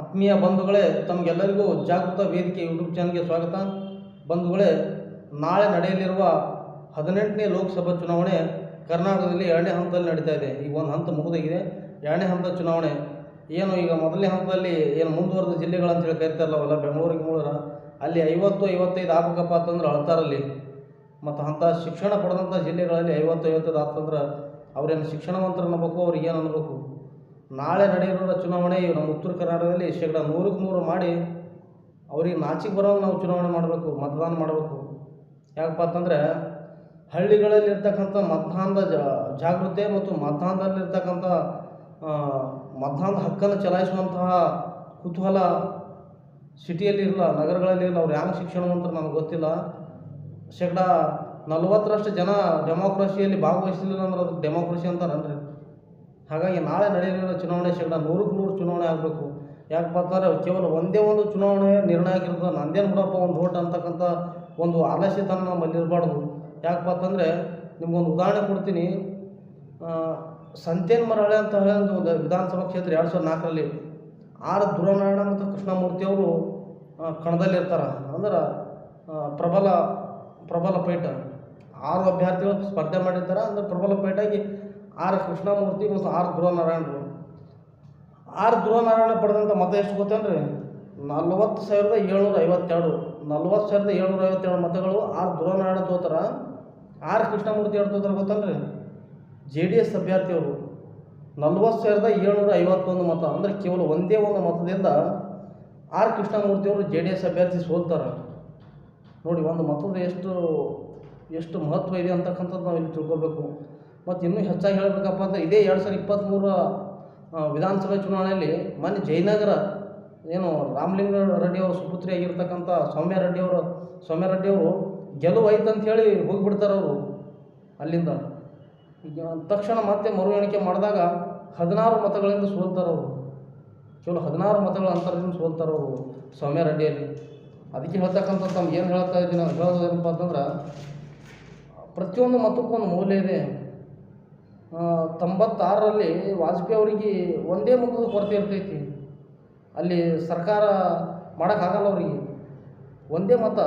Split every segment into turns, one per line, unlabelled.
ಆತ್ಮೀಯ ಬಂಧುಗಳೇ, ತಮಗೆಲ್ಲರಿಗೂ ಜಾಗೃತ ವೇದಿಕೆ ಯೂಟ್ಯೂಬ್ ಚಾನಲ್ಗೆ ಸ್ವಾಗತ. ಬಂಧುಗಳೇ, ನಾಳೆ ನಡೆಯಲಿರುವ ಹದಿನೆಂಟನೇ ಲೋಕಸಭಾ ಚುನಾವಣೆ ಕರ್ನಾಟಕದಲ್ಲಿ ಎರಡನೇ ಹಂತದಲ್ಲಿ ನಡೀತಾ ಇದೆ. ಈಗ ಒಂದು ಹಂತ ಮುಗಿದಾಗಿದೆ. ಎರಡನೇ ಹಂತದ ಚುನಾವಣೆ ಏನು? ಈಗ ಮೊದಲನೇ ಹಂತದಲ್ಲಿ ಏನು ಮುಂದುವರೆದ ಜಿಲ್ಲೆಗಳಂತೇಳಿ ಕರಿತಾರಲ್ಲ ಅವೆಲ್ಲ ಬೆಂಗಳೂರಿಗೆ ಮೂಳರ ಅಲ್ಲಿ ಐವತ್ತು, ಐವತ್ತೈದು ಆಗ್ಬೇಕಪ್ಪ ಅಂತಂದ್ರೆ ಅಳ್ತಾರಲ್ಲಿ. ಮತ್ತು ಅಂಥ ಶಿಕ್ಷಣ ಪಡೆದಂಥ ಜಿಲ್ಲೆಗಳಲ್ಲಿ ಐವತ್ತು, ಐವತ್ತೈದು ಆಗ್ತಂದ್ರೆ ಅವ್ರೇನು ಶಿಕ್ಷಣವಂತರು ಅನ್ನಬೇಕು? ಅವ್ರಿಗೆ ಏನು ಅನ್ಬೇಕು ನಾಳೆ ನಡೆಯಲಿರುವ ಚುನಾವಣೆ ನಮ್ಮ ಉತ್ತರ ಕರ್ನಾಟಕದಲ್ಲಿ ಶೇಕಡ ನೂರಕ್ಕೆ ನೂರು ಮಾಡಿ ಅವ್ರಿಗೆ ನಾಚಿಗೆ ಬರೋಂಗೆ ನಾವು ಚುನಾವಣೆ ಮಾಡಬೇಕು, ಮತದಾನ ಮಾಡಬೇಕು. ಯಾಕಪ್ಪ ಅಂತಂದರೆ ಹಳ್ಳಿಗಳಲ್ಲಿರ್ತಕ್ಕಂಥ ಮತದಾನದ ಜಾಗೃತೆ ಮತ್ತು ಮತದಾನದಲ್ಲಿರ್ತಕ್ಕಂಥ ಮತದಾನದ ಹಕ್ಕನ್ನು ಚಲಾಯಿಸುವಂತಹ ಕುತೂಹಲ ಸಿಟಿಯಲ್ಲಿ ಇರಲ್ಲ ನಗರಗಳಲ್ಲಿ ಇರಲ್ಲ ಅವ್ರು ಹ್ಯಾಂಗೆ ಅಂತ ನನಗೆ ಗೊತ್ತಿಲ್ಲ. ಶೇಕಡ ನಲ್ವತ್ತರಷ್ಟು ಜನ ಡೆಮೋಕ್ರಸಿಯಲ್ಲಿ ಭಾಗವಹಿಸಲಿಲ್ಲ ಅಂದ್ರೆ ಅದು ಡೆಮೋಕ್ರಸಿ ಅಂತಾರನ್ರಿ ಹಾಗಾಗಿ ನಾಳೆ ನಡೆಯಲಿರೋ ಚುನಾವಣೆ ಶೇಕಡ ನೂರಕ್ಕೆ ನೂರು ಚುನಾವಣೆ ಆಗಬೇಕು. ಯಾಕಪ್ಪ ಅಂತಂದ್ರೆ ಕೇವಲ ಒಂದೇ ಒಂದು ಚುನಾವಣೆ ನಿರ್ಣಯ ಆಗಿರ್ತದೆ ನಂದೇನು ಬಿಡಪ್ಪ ಒಂದು ಓಟ್ ಅಂತಕ್ಕಂಥ ಒಂದು ಆಲಸ್ಯತನ ನಮ್ಮಲ್ಲಿ ಇರಬಾರ್ದು ಯಾಕಪ್ಪ ಅಂತಂದರೆ ನಿಮ್ಗೊಂದು ಉದಾಹರಣೆ ಕೊಡ್ತೀನಿ. ಸಂತೇನ್ ಮರಳೆ ಅಂತ ಹೇಳಿ ಒಂದು ವಿಧಾನಸಭಾ ಕ್ಷೇತ್ರ ಎರಡು ಸಾವಿರದ ನಾಲ್ಕರಲ್ಲಿ ಆರ್ ದುರನಾರಾಯಣ ಮತ್ತು ಕೃಷ್ಣಮೂರ್ತಿ ಅವರು ಕಣದಲ್ಲಿರ್ತಾರೆ. ಅಂದ್ರೆ ಪ್ರಬಲ ಪ್ರಬಲ ಪೈಟ ಆರು ಅಭ್ಯರ್ಥಿಗಳು ಸ್ಪರ್ಧೆ ಮಾಡಿರ್ತಾರೆ. ಅಂದ್ರೆ ಪ್ರಬಲ ಪೈಟಾಗಿ ಆರ್ ಕೃಷ್ಣಮೂರ್ತಿ ಮತ್ತು ಆರ್ ಧ್ರುವನಾರಾಯಣರು ಆರ್ ಧ್ರುವನಾರಾಯಣ ಪಡೆದಂಥ ಮತ ಎಷ್ಟು ಗೊತ್ತೇನ್ರಿ? ನಲ್ವತ್ತು ಸಾವಿರದ ಏಳ್ನೂರ ಐವತ್ತೆರಡು. ನಲ್ವತ್ತು ಸಾವಿರದ ಏಳ್ನೂರ ಐವತ್ತೆರಡು ಮತಗಳು ಆರ್ ಧ್ರುವನಾರಾಯಣ ತೋತಾರ ಆರ್ ಕೃಷ್ಣಮೂರ್ತಿ ಎರಡು ತೋತಾರ ಗೊತ್ತೇನ್ರಿ? ಜೆ ಡಿ ಎಸ್ ಅಭ್ಯರ್ಥಿಯವರು. ನಲ್ವತ್ತು ಸಾವಿರದ ಏಳ್ನೂರ ಐವತ್ತೊಂದು ಮತ, ಅಂದರೆ ಕೇವಲ ಒಂದೇ ಒಂದು ಮತದಿಂದ ಆರ್ ಕೃಷ್ಣಮೂರ್ತಿಯವರು ಜೆ ಡಿ ಎಸ್ ಅಭ್ಯರ್ಥಿ ಸೋಲ್ತಾರೆ. ನೋಡಿ, ಒಂದು ಮತದ ಎಷ್ಟು ಎಷ್ಟು ಮಹತ್ವ ಇದೆ ಅಂತಕ್ಕಂಥದ್ದು ನಾವು ಇಲ್ಲಿ ತಿಳ್ಕೊಬೇಕು. ಮತ್ತು ಇನ್ನೂ ಹೆಚ್ಚಾಗಿ ಹೇಳಬೇಕಪ್ಪ ಅಂತ ಇದೇ ಎರಡು ಸಾವಿರದ ಇಪ್ಪತ್ತ್ಮೂರ ವಿಧಾನಸಭೆ ಚುನಾವಣೆಯಲ್ಲಿ ಮೊನ್ನೆ ಜಯನಗರ ಏನು ರಾಮಲಿಂಗ ರೆಡ್ಡಿ ಅವರು ಸುಪುತ್ರಿ ಆಗಿರ್ತಕ್ಕಂಥ ಸೌಮ್ಯ ರೆಡ್ಡಿ ಅವರು, ಸೌಮ್ಯ ರೆಡ್ಡಿ ಅವರು ಗೆಲುವು ಐತೆ ಅಂತೇಳಿ ಹೋಗಿಬಿಡ್ತಾರೆ ಅವರು ಅಲ್ಲಿಂದ. ತಕ್ಷಣ ಮತ್ತೆ ಮರು ಎಣಿಕೆ ಮಾಡಿದಾಗ ಹದಿನಾರು ಮತಗಳಿಂದ ಸೋಲ್ತಾರೆ ಅವರು. ಕೇವಲ ಹದಿನಾರು ಮತಗಳ ಅಂತರದಿಂದ ಸೋಲ್ತಾರೆ ಅವರು ಸೌಮ್ಯ ರೆಡ್ಡಿಯಲ್ಲಿ ಅದಕ್ಕೆ ಹೇಳ್ತಕ್ಕಂಥ ತಮ್ಗೆ ಏನು ಹೇಳ್ತಾ ಇದ್ದೀನಿ ಹೇಳೋದೇನಪ್ಪ ಅಂತಂದ್ರೆ ಪ್ರತಿಯೊಂದು ಮತಕ್ಕೂ ಒಂದು ಮೌಲ್ಯ ಇದೆ. ತೊಂಬತ್ತಾರರಲ್ಲಿ ವಾಜಪೇಯಿ ಅವರಿಗೆ ಒಂದೇ ಮುಖದ ಕೊರತೆ ಇರ್ತೈತಿ. ಅಲ್ಲಿ ಸರ್ಕಾರ ಮಾಡೋಕ್ಕಾಗಲ್ಲ ಅವರಿಗೆ. ಒಂದೇ ಮತ.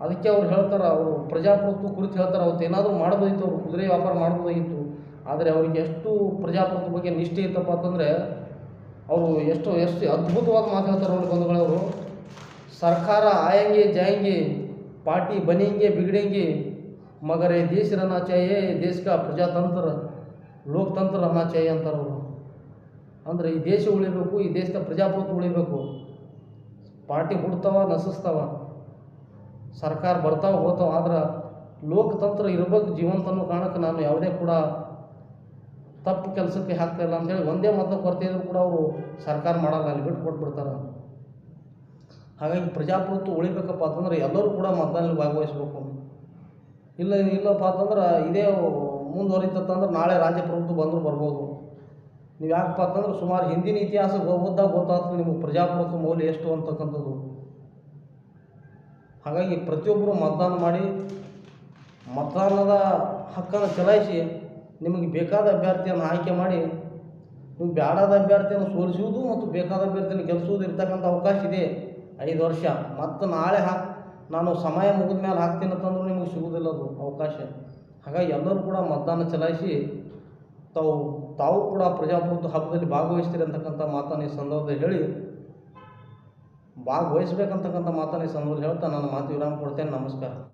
ಅದಕ್ಕೆ ಅವ್ರು ಹೇಳ್ತಾರೆ, ಅವರು ಪ್ರಜಾಪ್ರಭುತ್ವ ಕುರಿತು ಹೇಳ್ತಾರೆ ಅವತ್ತು ಏನಾದರೂ ಮಾಡ್ಬೋದಿತ್ತು, ಅವರು ಕುದುರೆ ವ್ಯಾಪಾರ ಮಾಡ್ಬೋದಾಗಿತ್ತು ಆದರೆ ಅವ್ರಿಗೆ ಎಷ್ಟು ಪ್ರಜಾಪ್ರಭುತ್ವ ಬಗ್ಗೆ ನಿಷ್ಠೆ ಇತ್ತಪ್ಪ ಅಂತಂದರೆ, ಅವರು ಎಷ್ಟು ಎಷ್ಟು ಅದ್ಭುತವಾದ ಮಾತಾಡ್ತಾರೆ ನೋಡಿ ಬಂಧುಗಳವರು. ಸರ್ಕಾರ ಆಯಂಗೆ, ಜಾಯಂಗೆ, ಪಾರ್ಟಿ ಬನಿಯಂಗೆ, ಬಿಗಡಂಗೆ मगर ये देश रहना चाहिए देश का ಪ್ರಜಾತಂತ್ರ ಲೋಕತಂತ್ರ रहना चाहिए ಅಂತಾರೆ ಅವರು ಅಂದರೆ ಈ ದೇಶ ಉಳಿಬೇಕು ಈ ದೇಶದ ಪ್ರಜಾಪ್ರಭುತ್ವ ಉಳಿಬೇಕು ಪಾರ್ಟಿ ಹುಡ್ತಾವ ನಸಿಸ್ತಾವ ಸರ್ಕಾರ ಬರ್ತಾವ ಹೋಗ್ತಾವ ಆದ್ರೆ ಲೋಕತಂತ್ರ ಇರಬೇಕು ಜೀವಂತ ಅನ್ನೋ ಕಾರಣಕ್ಕೆ ನಾನು ಯಾವುದೇ ಕೂಡ ತಪ್ಪು ಕೆಲಸಕ್ಕೆ ಹಾಕ್ತಾ ಇಲ್ಲ ಅಂತೇಳಿ ಒಂದೇ ಮತ ಕೊರತೆ ಇದ್ರೂ ಕೂಡ ಅವರು ಸರ್ಕಾರ ಮಾಡಲ್ಲ ಅಲ್ಲಿ ಬಿಟ್ಟು ಕೊಟ್ಬಿಡ್ತಾರೆ ಹಾಗಾಗಿ ಪ್ರಜಾಪ್ರಭುತ್ವ ಉಳಿಬೇಕಪ್ಪ ಅಂತಂದ್ರೆ ಎಲ್ಲರೂ ಕೂಡ ಮತದಾನದಲ್ಲಿ ಭಾಗವಹಿಸ್ಬೇಕು ಇಲ್ಲ ಇಲ್ಲಪ್ಪ ಅಂತಂದ್ರೆ ಇದೇ ಮುಂದುವರಿತಂದ್ರೆ ನಾಳೆ ರಾಜ್ಯ ಪ್ರಭುತ್ವ ಬಂದರೂ ಬರ್ಬೋದು. ನೀವು ಯಾಕಪ್ಪ ಅಂತಂದ್ರೆ ಸುಮಾರು ಹಿಂದಿನ ಇತಿಹಾಸ ಓದ್ದಾಗ ಗೊತ್ತಾಗ್ತದೆ ನಿಮಗೆ ಪ್ರಜಾಪ್ರಭುತ್ವ ಮೌಲ್ಯ ಎಷ್ಟು ಅಂತಕ್ಕಂಥದ್ದು. ಹಾಗಾಗಿ ಪ್ರತಿಯೊಬ್ಬರು ಮತದಾನ ಮಾಡಿ ಮತದಾನದ ಹಕ್ಕನ್ನು ಚಲಾಯಿಸಿ ನಿಮಗೆ ಬೇಕಾದ ಅಭ್ಯರ್ಥಿಯನ್ನು ಆಯ್ಕೆ ಮಾಡಿ ನೀವು ಬೇಡಾದ ಅಭ್ಯರ್ಥಿಯನ್ನು ಸೋಲಿಸುವುದು ಮತ್ತು ಬೇಕಾದ ಅಭ್ಯರ್ಥಿಯನ್ನು ಗೆಲ್ಲಿಸುವುದು ಇರ್ತಕ್ಕಂಥ ಅವಕಾಶ ಇದೆ. ಐದು ವರ್ಷ. ಮತ್ತು ನಾಳೆ ಹಾಕ್, ನಾನು ಸಮಯ ಮುಗಿದ ಮೇಲೆ ಹಾಕ್ತೀನಿ ಅಂತಂದ್ರೂ ನಿಮಗೆ ಸಿಗುವುದಿಲ್ಲ ಅದು ಅವಕಾಶ. ಹಾಗಾಗಿ ಎಲ್ಲರೂ ಕೂಡ ಮತದಾನ ಚಲಾಯಿಸಿ ತಾವು ತಾವು ಕೂಡ ಪ್ರಜಾಪ್ರಭುತ್ವ ಹಬ್ಬದಲ್ಲಿ ಭಾಗವಹಿಸ್ತೀರಿ ಅಂತಕ್ಕಂಥ ಮಾತನ್ನು ಈ ಸಂದರ್ಭದಲ್ಲಿ ಹೇಳಿ, ಭಾಗವಹಿಸ್ಬೇಕಂತಕ್ಕಂಥ ಮಾತನ್ನು ಈ ಸಂದರ್ಭದಲ್ಲಿ ಹೇಳ್ತಾ ನಾನು ಮಾತು ವಿರಾಮ ಕೊಡ್ತೇನೆ. ನಮಸ್ಕಾರ.